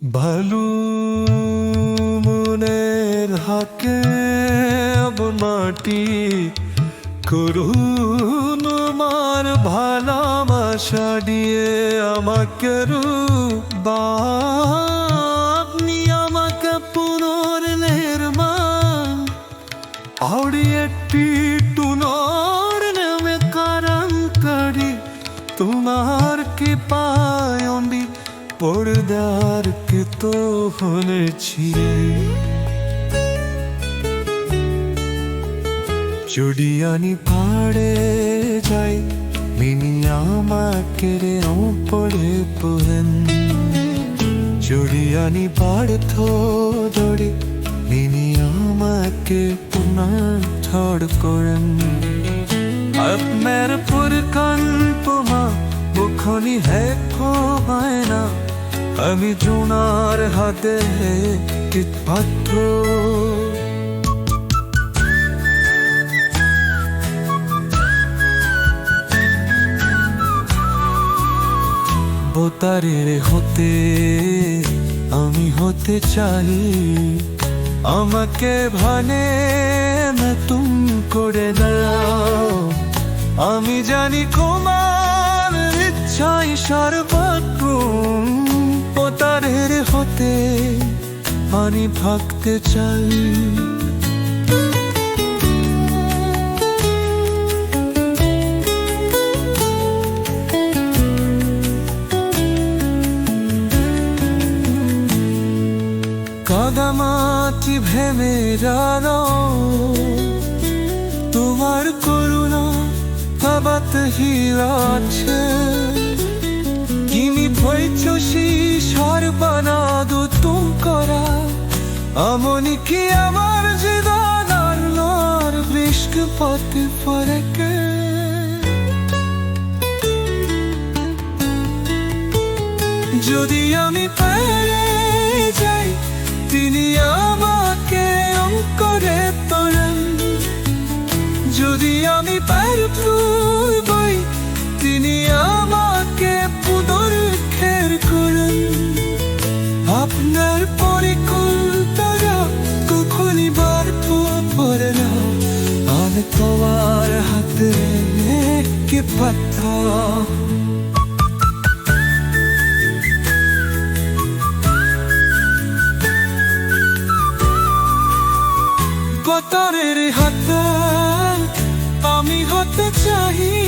Value মনের হাকে মাটি করুন মার ভালোবাসা দিয়ে আমাকে রু আপনি আমাকে পুনর্নির্মাণ। আউড়িয়েটি পড়দার কি তো হলেছি চুড়িয়ানি পাড়ে যাই, মিনি আমাকে পড়ে পোহেন। চুড়িয়ানি পাড় থো দড়ি, মিনি আমাকে পুনঃ ছড় করেন। আপনার পরিকল্পমা মুখনি হেখো হয় না আমি জোনার হাতে পাত্র বোতারের হতে আমি হতে চাই। আমাকে ভানে তুম করে দাও। আমি জানি কুমার ইচ্ছাই সর্বত্রম হতে আমি ভাগতে চাই। কাদামাটি জানো তোমার করুণা ভাবাত হিরাছে কিমি সর্বনাদু তুম করা। আমনি কি আমার জীবন আর নর বৃষ্ক পথে ফরকে যদি আমি পেরে যাই, তিনি আমাকে অঙ্করে পড়েন যদি আমি পার বই, তিনি আমাকে আপনার পরিকল্পনা কখনই বার পড়ে না। আমি তোমার হাতে কে পাতা কতরের হাতে আমি হতে চাই।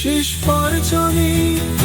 শেষ পর্যন্ত